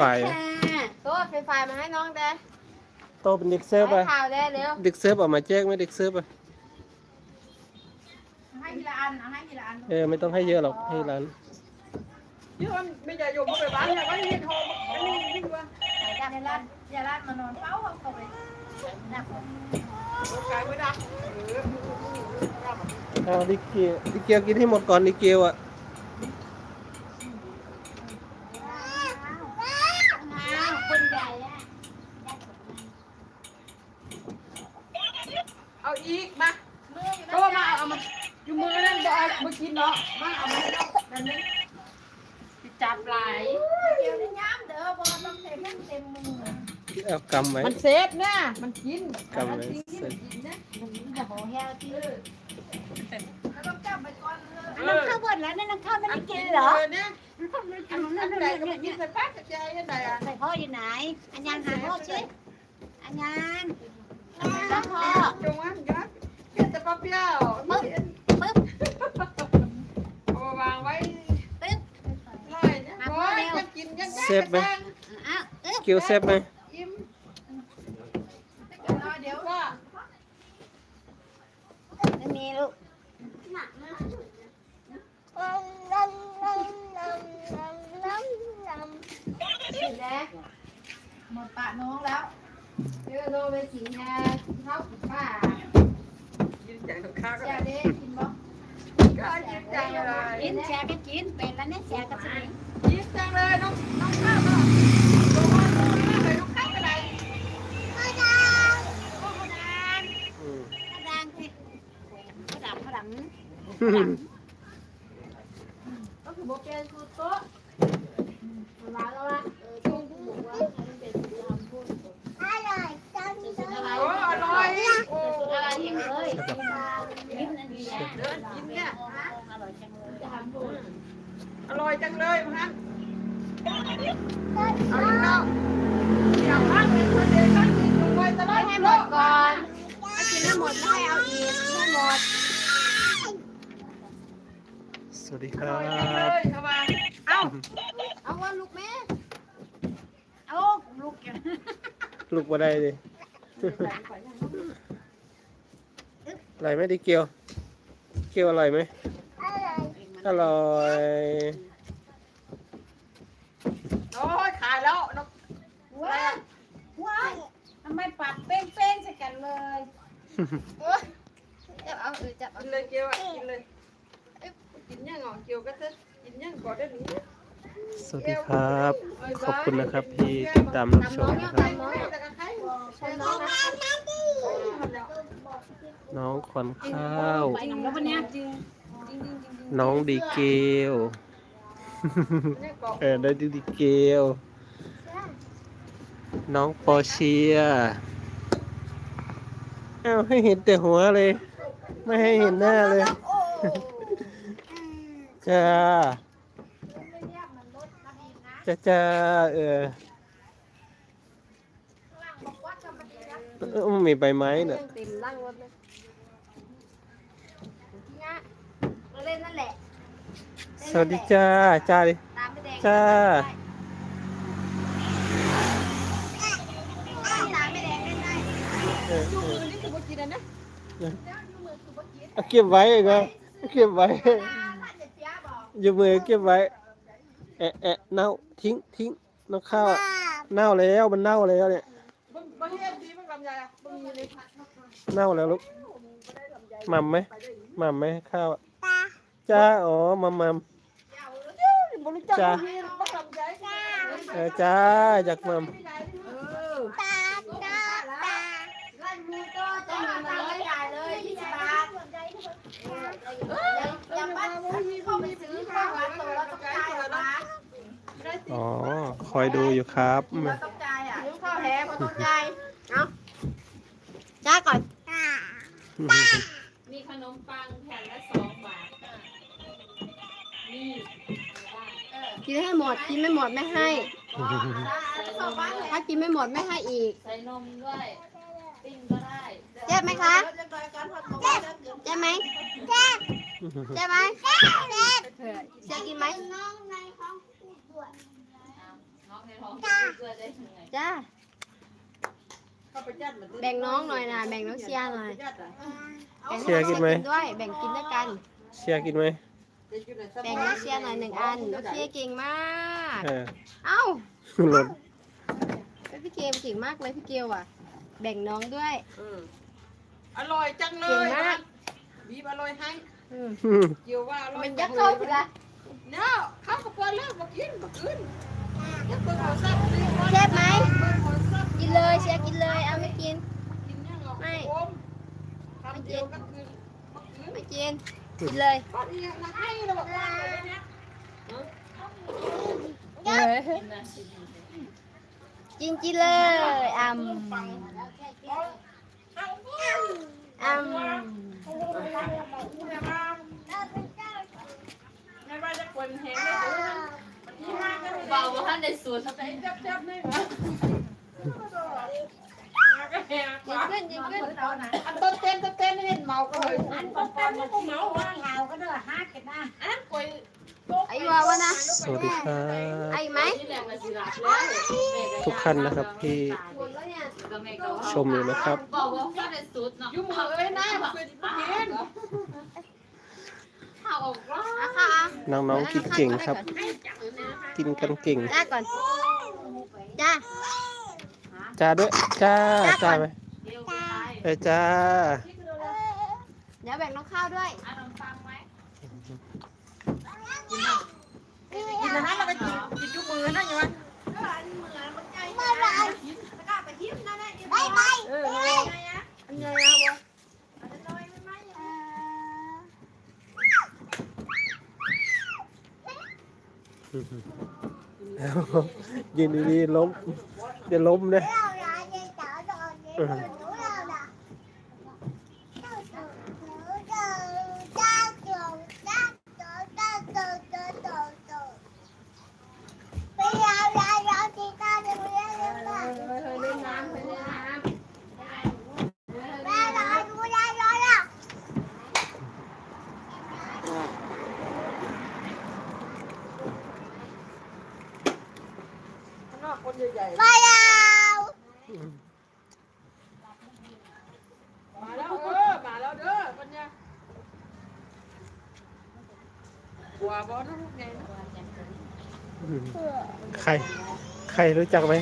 ไฟตัวไฟไฟมาให้น้องแดโตเป็นเด็กเซิร์ฟให้อะข่าวแดเร็วเด็กเซิร์ฟออกมาแจ้งไหมเด็กเซิร์ฟอะให้ทีละอันเอาให้ทีละอันเออไม่ต้องให้เยอะหรอกให้ร้านเยอะไม่ใหญ่อยู่มาไปบ้านอย่าไว้เห็นทองอันนี้ยิ่งกว่าอย่าลาดอย่าลาดมานอนเฝ้าเข้าไปนักกายไม่ดักเอาดิเกียวดิเกียวกินให้หมดก่อนดิเกียวอะ คนใหญ่อะ เอาอีกมามืออยู่เพราะว่ามาเอามาอยู่มือนั่นจะเอามากินเนาะมาเอามานั่นนี่จับไหลเดี๋ยวนี้ย้ำเด้อบอต้องเต็มเต็มมือเอากำไว้มันเซฟนะมันกินกำไว้มันกินที่มันกินนะมันจะห่อแห้วที่แล้วต้องจับไปก่อนเลยน้ำข้าวหมดแล้วนี่น้ำข้าวไม่ได้กินเหรอเนี่ยอันนั้นไหนก็มันกินใส่ปากกระจายยังไงอะใส่พ่ออยู่ไหน อันยังหาพ่อชิอันยัง อันยังพ่อจงวันกันเก็บแต่ปลาเปรี้ยวปึ๊บปึ๊บเอามาวางไว้ปึ๊บไล่เนี่ยโอ้ยยังกินยังเซฟไหมอ้าวเอ๊ะเกียวเซฟไหมอิ่มเดี๋ยวว่าไม่มีลูกเห็นแดหมดปะน้องแล้วเดี๋ยวโดไปกินยาเข้าป้ากินอย่างทุกข้าวก็ยาเด้กินบ่ก็กินจังเลยกินแชร์กันกินเป็นแล้ว เนี่ยแชร์กันสิกินจังเลยน้องน้องข้าวก็ลงมาลง ว่าลูกแม่เอาลูกกันลูกมาได้ดิอร่อยไหมดิเกียว เกียวอร่อยไหมอร่อยโอ้ยขายแล้วน้องว้าวว้าวทำไมปากเป้งๆใส่กันเลยจับเอาเออจับเอากินเลยเกียวอะกินเลยเอ๊ะกินยังเหรอเกียวก็จะกินยังก่อนได้หรือ สวัสดีครับ ขอบคุณนะครับที่ติดตามรับชมนะครับใช่น้องนะน้องขวัญข้าวไปหนังแล้ววันนี้จริงน้องดีเกลเออได้ดีเกลน้องปอเชียอ้าวให้เห็นแต่หัวเลย ไม่ให้เห็นหน้าเลยจ้า จ้าจ้าเออเออมีใบไม้เนอะเต็มล่างรถเลยเราเล่นนั่นแหละสวัสดีจ้าจ้าดิตามไปแดงจ้าตามไปแดงเล่นได้เออเออนี่คือว่ากินนะเอาเก็บไว้อีก็เก็บไว้อยู่มือเก็บไว้ แอะแอะเน่าทิ้งทิ้งน้องข้าวอะเน่าแล้วมันเน่าแล้วเนี่ยมันมันเฮ็ดดีมันลำไยอะมันมีเลยเน่าแล้วลูกหม่ำไหมหม่ำไหมข้าวอะจ้าอ๋อหมัมมัมบริจาคจ้ามีมันลำไยเออจ้าจากหมัมลั่นมือก็จะมีมาเลยจ่ายเลยยี่สิบบาทยังบ้านเข้าไปซื้อข้าวหวานตัวเราต้องจ่ายหวาน อ๋อ คอยดูอยู่ครับเราต้องจ่ายอะซื้อข้าวแท้ก็ต้องจ่ายเอาจ่ายก่อนมีขนมปังแผ่นละสองบาทนี่กินให้หมด กินไม่หมดไม่ให้ ถ้ากินไม่หมดไม่ให้อีก ใส่นมด้วยปิ้งก็ได้เจ็บไหมคะเจ็บไหมเจ็บเจ็บไหมเจ็บเจ็บกินไหม น้ององในท้องเกิดได้ยังไงจ้าเข้าไปยัดมันแบ่งน้องหน่อยนะแบ่งน้องเชียร์หน่อยยัดอะแบ่งเชียร์กินไหม ด้วย แบ่งกินด้วยกัน เชียร์กินไหมเดี๋ยวอยู่ในสแบ่งมน้องเชียร์หน่อยหนึ่งอันน้องเชียร์เก่งมาก เออเอ้าหล่นพี่เกมเก่งมากเลยพี่เกลอะ แบ่งน้องด้วยเอออร่อยจังเลเก่งยมาก บีบอร่อยให้อืมอืมเกี่ยวว่าอร่อยมันยักเข้าไปละ เนาะ แซ่บไหมเบิ่งเอาซับกินเลยเชียร์กินเลยเอาไม่กินกินยังเอาไม่โอมทำเดียวกันคือมากินไม่กินกินเลยก็นี่นะให้เราบอกว่าเลยนะกินกินเลยอ่ำอ่ำไห้างก็ได้บอกว่าท่านในสูตรใจจับจับได้ไหมก็แห้งยิงขึ้นยิงขึ้นอันต้นเต้นต้นเต้นเห็นเมาก็เลยอันต้นเต้นก็เมาว่าอันนั้นกล้วยไอ้วาวะนะสวัสดีครับไอ้ไหมทุกท่านนะครับที่ชมอยู่นะครับบอกว่าท่านในสูตรเนาะอยู่มือเอ้ยนะเคยเห็นข้าวออกร้อะค่ะอะน้องๆกินเก่งครับ กินกันเก่ง จ้าก่อน จ้า จ้าด้วย จ้า จ้าไหมเดียวไปเออจ้า เดี๋ยวแบ่งน้องข้าวด้วยอันนั้นฟังไหมกินนะเราไปกินกินอยู่มือนั่นอยู่วะไปไป เออ อันนี้นะวะ ยืนดีๆล้มจะล้มนะอืม ข้างนอก คนใหญ่ๆอืมมาแล้วเออมาแล้วเด้อปัญญาบัวบอทุกไงอืมใคร ใครรู้จักไหม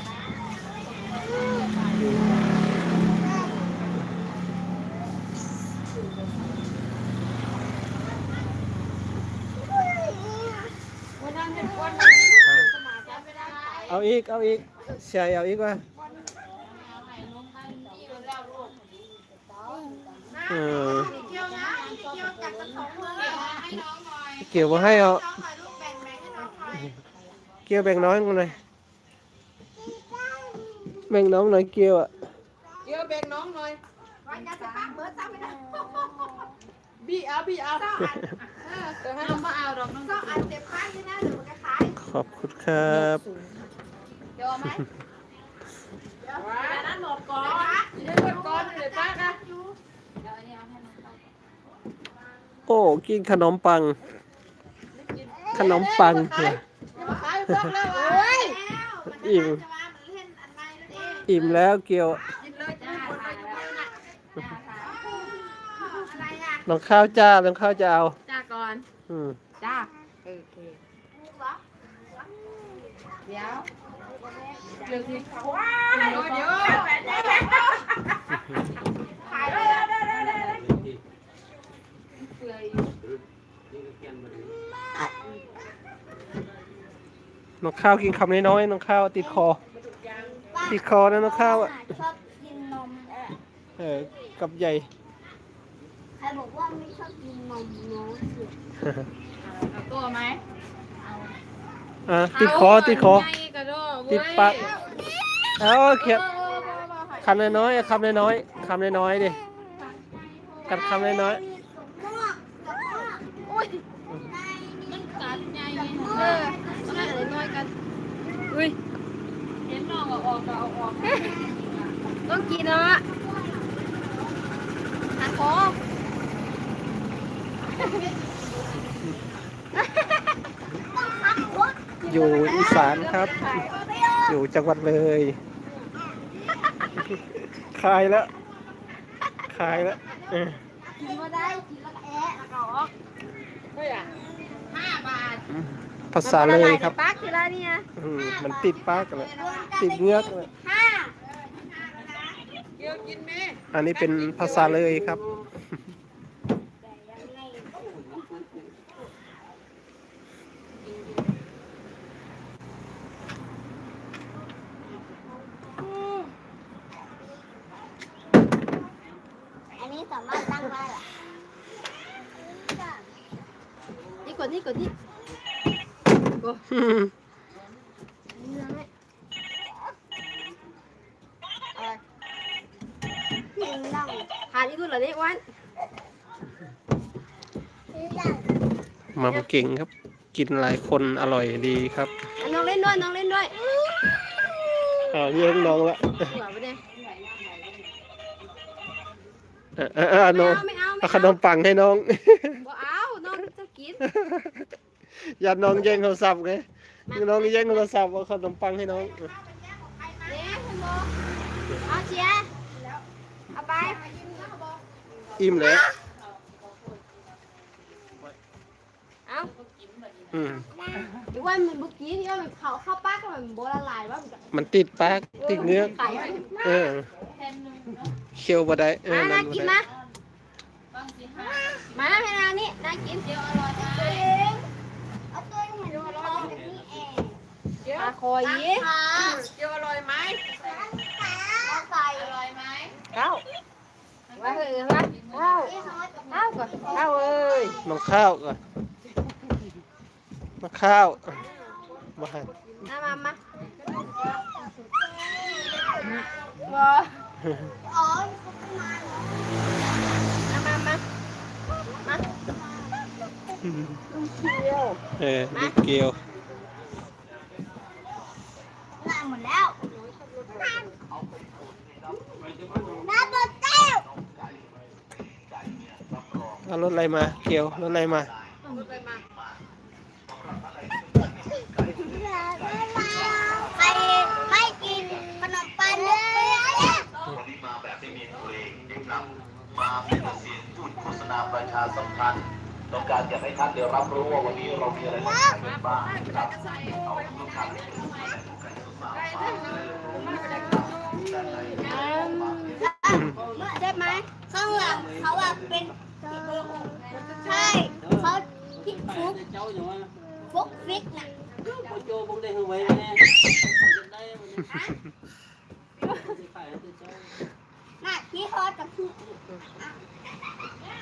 วันนั้นเห็นวัน เอาอีก เอาอีกใช่เอาอีกว่าเออเกี่ยวนะเกี่ยวจากกระถางเลยให้น้องหน่อยเกี่ยวมาให้เอาน้องหน่อยลูกแบ่งแบ่งให้น้องหน่อยเกี่ยวแบ่งน้อยกันเลยแบ่งน้องหน่อยเกี่ยวอะเกี่ยวแบ่งน้องหน่อยวันยาสปาเบิร์ดซ้ำไม่ได้บี้เอาบี้เอาเดี๋ยวให้น้องมาเอาดอกน้องก็อันเจ็บข้างที่หน้าหรือมันคล้ายขอบคุณครับ เดี๋ยวไหมว้านั่นหมดก่อนเดี๋ยวหมดก่อนเดี๋ยวป้านะโอ้กินขนมปัง ขนมปังอย่ามาขายบอกแล้วว่าเฮ้ยอิ่มจะมาเหมือนเล่นอันใหม่นั่นเองอิ่มแล้วเกี่ยวกินเลยจ้าคนไปกินน่ะอะไรอะน้องข้าวจ้าน้องข้าวจะเอา จ้าก่อน อืมจ้าโอเค เดี๋ยวเรื่องที่เขาว้าเดี๋ยวเดี๋ยวขายเลยน้องข้าวกินคำน้อยๆน้องข้าวติดคอ ติดคอนะน้องข้าวอะชอบกินนมเออกับใหญ่ใครบอกว่าไม่ชอบกินนมน้องเสือเอาตัวไหม อะติดคอติดคอใหญ่กระโดดติดปาก เอาเขียบคำน้อยๆคำน้อยๆคำน้อยๆดิกัดคำน้อยมันกัดใหญ่เออต้องให้อะไรน้อยกันอุ้ยเห็นน้องเอาออกก็เอาออกต้องกินแล้วอะหาคอ อยู่อีสานครับไม่เอาอยู่จังหวัดเลยขายแล้วขายแล้วเออกินมาได้กินแล้วก็แอะแล้วก็ออกเฮ้ยอะห้าบาทภาษาเลยครับปักทีละเนี่ยอืมมันติดปากกันเลยติดเงือกเลยห้าเกี่ยวกินไหมอันนี้เป็นภาษาเลยครับ สามารถตั้งได้เหรอนี่กดนี่กดนี่เนื้อไหมอะไรกินดังหาที่คุณเหรอเนี่ยวันมาเก่งครับ กินหลายคนอร่อยดีครับ น้องเล่นด้วย น้องเล่นด้วยอ้าวเยี่ยงน้องละหัวไปเนี่ย เออเออเออน้องไม่เอาไม่เอาเอาขนมปังให้น้อง บ่เอาน้องจะกินอย่าน้องแย่งโทรศัพท์ไงน้องแย่งโทรศัพท์เอาขนมปังให้น้องเนี่ยคุณโบเอาเชียร์เอาไปอิ่มแล้วเอาอืมหรือว่ามันเมื่อกี้ที่ว่ามันเขาเข้าปากก็มันโบละลายว่ามันจะมันติดปากติดเนื้อไก่เออ เคี้ยวบ่ได้เออมานั่น่านบ่กินได้มามาให้นานี่น่ากินเดียวอร่อยไหมเอาตัวให้ดูอร่อยแบบนี้เองเกี่ยวมาคอยยี่เกี่ยวอร่อยไหมเอาใส่อร่อยไหมเข้าไว้เฮ้ยมาเข้าเข้าก่อนเข้าเอ้ยน้องข้าวก่อนน้องข้าวมาให้มามามาบ่ อ๋อมามามามาเออนี่เกลียวล้างหมดแล้วน้ำบดเต้วเอารถอะไรมา เกลียวรถอะไรมา มาเป็นเสียงพูดโฆษณาประชาสัมพันธ์ต้องการอยากให้ท่านได้รับรู้ว่าวันนี้เรามีอะไรมาขายกันบ้างนะครับเอาลูกค้าไปดูกันสาวๆมาด้านในเจ็บไหมข้างหลังเขาอะเป็นใช่เขาที่ฟุกฟุกฟิกน่ะ น่ะที่เขาจะพูด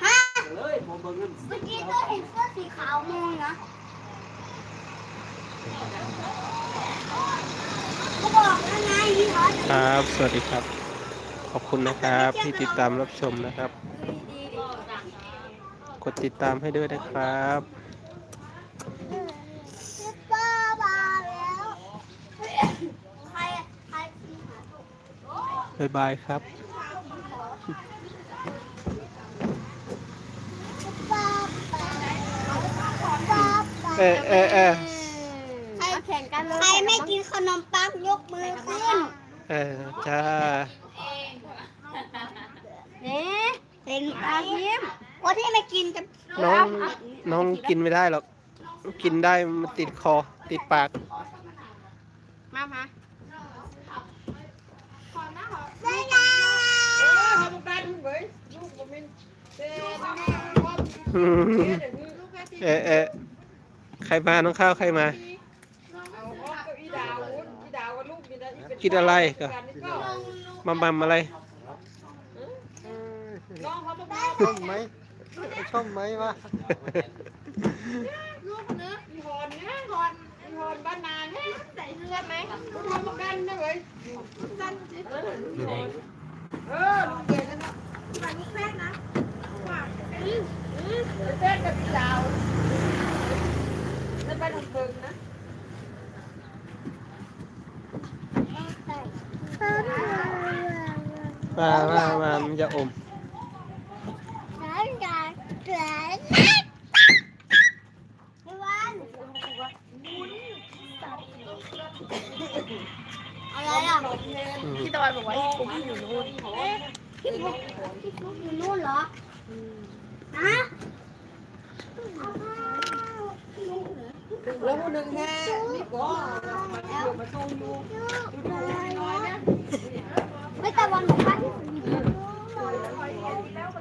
ฮะเมื่อกี้ก็เห็นเสื้อสีขาวมองนะก็บอกแล้วไงที่เขาจะครับ สวัสดีครับ ขอบคุณนะครับที่ติดตามรับชมนะครับกดติดตามให้ด้วยนะครับ ซุปเปอร์มาแล้ว ใครใคร บ๊ายบายครับ เออเออเออใครแข่งกันเลยใครไม่กินขนมปังยกมือขึ้นเออจ้านี่เป็นปลายิ้มคนที่ไม่กินจะน้องน้องกินไม่ได้หรอก กินได้มันติดคอ ติดปาก มามาเออทำกันเว้ยลูกผมเป็นเต้นความอืมเดี๋ยวนี้ลูกแค่ที่เออเออ ใครมาน้องข้าวใครมา เอาออกกับอีดาวอีดาวกับลูกนี่นะอีเป็กินอะไรก็ กันนี่ก็มาบัมอะไร น้องเขาบอกว่าชอบไหมชอบไหมวะลูกเนื้ออีหอนเนี่ยหอนอีหอนบ้านนาเนี่ยใส่เสื้อไหมลูกทำประกันนะเว้ยสั้นสิเอออีหอนเออลูกเก่งนะ ใส่ลูกแป้งนะอืมอืมเต้นกับอีดาว ไปทำเบิงนะมามามามันจะอมร้านร้านร้านวันอืมพี่ตะวันบอกว่าพี่ปุ๊กอยู่นู่นพี่ปุ๊กพี่ปุ๊กอยู่นู่นเหรอฮะ แล้วผู้หนึ่งแค่นี่ก็มาเที่ยวมาซูนดูดูน้อยนะไม่ตะวันบอกว่าพี่ปุ๊กอยู่นู่น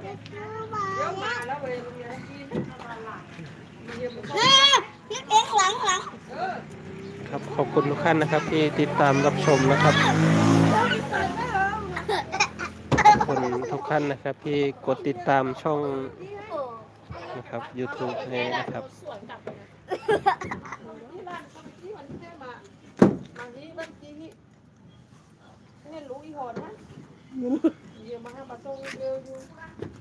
เดี๋ยวมาแล้วไปโรงเรียนกินมาเยี่ยมมาส่งเอ็กหลังหลังครับขอบคุณทุกท่านนะครับ ที่ติดตามรับชมนะครับขอบคุณทุกท่านนะครับ ที่กดติดตามช่องนะครับ YouTube ให้นะครับ สวนกลับไปนะนี่ร้านที่มันที่มาบางทีบางทีนี่เนี่ยรู้อีหอนนะเยี่ยมมาให้มาส่งเร็วอยู่